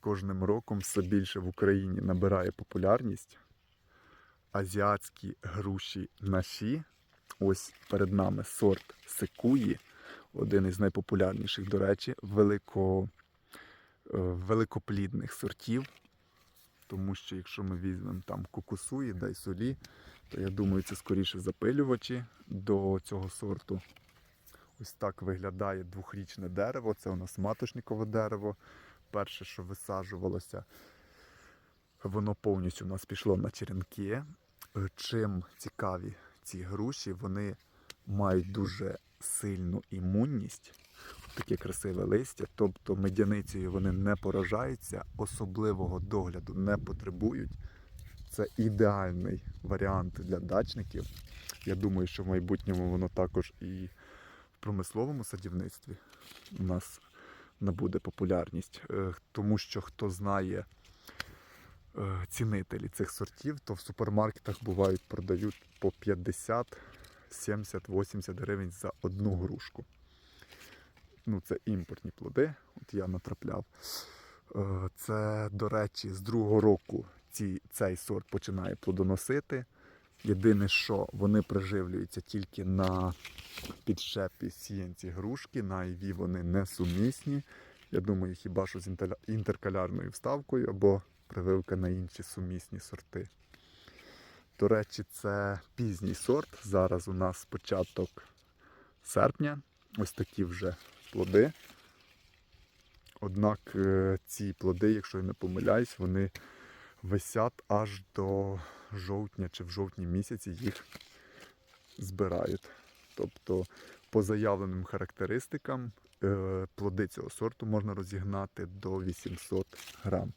кожним роком все більше в Україні набирає популярність. Азіатські груші наші. Ось перед нами сорт секуї, один із найпопулярніших, до речі, велико, е, великоплідних сортів. Тому що якщо ми візьмемо там кукусуї, дайсолі, то я думаю, це скоріше запилювачі до цього сорту. Ось так виглядає двохрічне дерево. Це у нас матошникове дерево. Перше, що висаджувалося, воно повністю у нас пішло на черенки. Е, Чим цікаві ці груші, вони мають дуже сильну імунність, таке красиве листя, тобто медяницею вони не поражаються, особливого догляду не потребують. Це ідеальний варіант для дачників. Я думаю, що в майбутньому воно також і в промисловому садівництві у нас набуде популярність. Е, Тому що хто знає е, цінителі цих сортів, то в супермаркетах бувають продають по 50, 70, 80 гривень за одну грушку. Ну, це імпортні плоди, от я натрапляв. Е, Це, до речі, з другого року ці, цей сорт починає плодоносити. Єдине, що вони приживлюються тільки на підшепі сіянці грушки, на іві вони не сумісні. Я думаю, хіба що з інтеркалярною вставкою або прививка на інші сумісні сорти. До речі, це пізній сорт. Зараз у нас початок серпня. Ось такі вже плоди. Однак е, ці плоди, якщо я не помиляюсь, вони висять аж до жовтня чи в жовтні місяці їх збирають. Тобто, по заявленим характеристикам, е, плоди цього сорту можна розігнати до 800 грам.